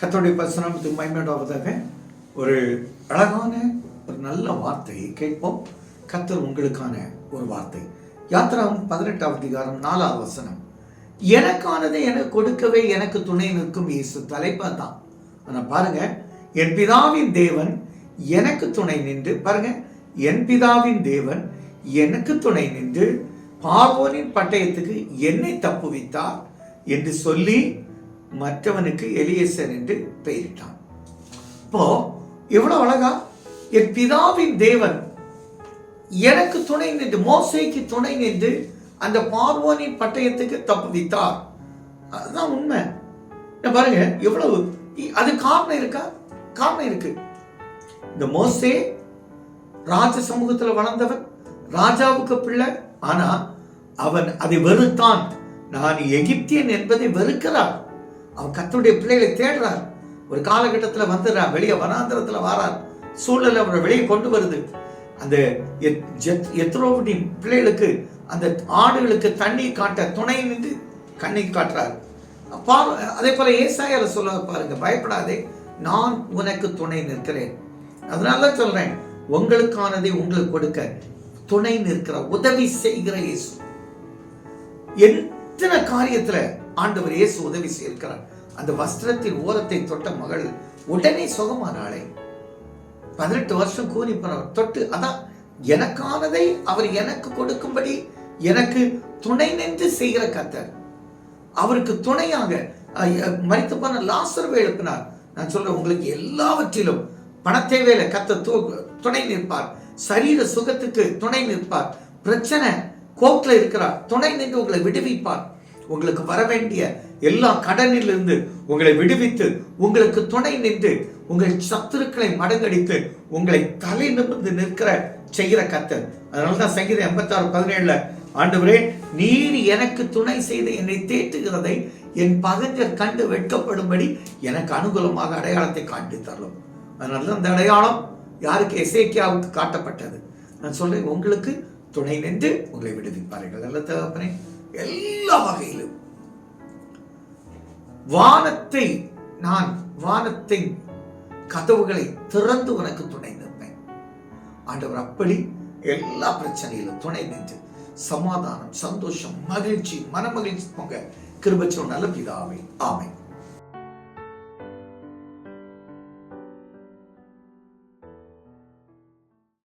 கத்தோடைய பரிசுநாமத்துக்கு மயமேடாவதாக ஒரு அழகான ஒரு நல்ல வார்த்தையை கேட்போம். கத்தர் உங்களுக்கான ஒரு வார்த்தை. யாத்திராவும் பதினெட்டாவது அதிகாரம் நாலாவது வசனம். எனக்கானதை எனக்கு கொடுக்கவே எனக்கு துணை நிற்கும் இயேசு தலைப்பா தான். ஆனால் பாருங்க என் பிதாவின் தேவன் எனக்கு துணை நின்று பாருங்க என் பிதாவின் தேவன் எனக்கு துணை நின்று பார்வோனின் பட்டயத்துக்கு என்னை தப்புவித்தார் என்று சொல்லி மற்றவனுக்கு எலியசன் என்று பெயரிட்டான். இப்போ எவ்வளவு அழகா? என் பிதாவின் தேவன் எனக்கு துணை நின்று மோசைக்கு துணை நின்று அந்த பார்வோனின் பட்டயத்துக்கு தப்புவித்தார். அதுதான் உண்மை. பாருங்க எவ்வளவு? இ- அது காரணம் இருக்கா? காரணம் இருக்கு. இந்த மோசே ராஜ சமூகத்தில் வளர்ந்தவன் ராஜாவுக்கு பிள்ளை ஆனா அவன் அதை வெறுத்தான். நான் எகிப்தியன் என்பதை வெறுக்கிறான் அவன் கர்த்தருடைய பிள்ளைகளை தேடுறார். ஒரு காலகட்டத்தில் வந்துடுறார் வெளியே வனாந்திரத்தில் வாரார். சூழ்நிலை அவரை வெளியே கொண்டு வருது. அந்த எத்- ஜெத்- எத்ரோவின் பிள்ளைகளுக்கு அந்த ஆடுகளுக்கு தண்ணி காட்ட துணை நின்று கண்ணை காட்டுறார். பாரு அதே போல ஏசாயால சொல்ல பாருங்க பயப்படாதே நான் உனக்கு துணை நிற்கிறேன். அதனால தான் சொல்றேன் உங்களுக்கானதை உங்களுக்கு கொடுக்க துணை நிற்கிற உதவி செய்கிற இயேசு. எத்தனை காரியத்துல ஆண்டவர் இயேசு உதவி செய்கிறார் அந்த வஸ்திரத்தின் ஓரத்தை தொட்ட மகள் உடனே சுகமானாளே. பதினெட்டு வருஷம் கூறி தொட்டு அதான் எனக்கானதை அவர் எனக்கு கொடுக்கும்படி எனக்கு துணை நின்று செய்கிற கத்தர் அவருக்கு துணையாக மறித்து போன லாசர்வை எழுப்பினார். நான் சொல்றேன் உங்களுக்கு எல்லாவற்றிலும் பணத்தேவையில கத்த துணை நிற்பார். சரீர சுகத்துக்கு துணை நிற்பார். பிரச்சனை கோர்ட்ல இருக்கிறார். துணை நின்று உங்களை விடுவிப்பார். உங்களுக்கு வர வேண்டிய எல்லா கடனிலிருந்து உங்களை விடுவித்து உங்களுக்கு துணை நின்று உங்கள் சத்துருக்களை மடங்கடித்து உங்களை தலை நிமிர்ந்து நிற்கிற செய்கிற கத்தர். அதனால தான் சங்கீதம் எண்பத்தாறு பதினேழுல ஆண்டவரே நீர் எனக்கு துணை செய்து என்னை தேற்றுகிறதை என் பகஞ்சர் கண்டு வெட்கப்படும்படி எனக்கு அனுகூலமாக அடையாளத்தை காட்டி தரலாம். அதனால தான் அந்த அடையாளம் யாருக்கு? எசேக்கியாவுக்கு காட்டப்பட்டது. நான் சொல்றேன் உங்களுக்கு துணை நின்று உங்களை விடுவிப்பார்கள். நல்ல தகப்பனே. எல்லா வகையிலும். வானத்தை நான் வானத்தின் கதவுகளை திறந்து உனக்கு துணை நிற்பேன். ஆண்டவர் அப்படி எல்லா பிரச்சனையிலும் துணை நின்று சமாதானம் சந்தோஷம் மகிழ்ச்சி மனமகிழ்ச்சி போங்க. கிருபச்சோ நல்ல பிதாவை. ஆமை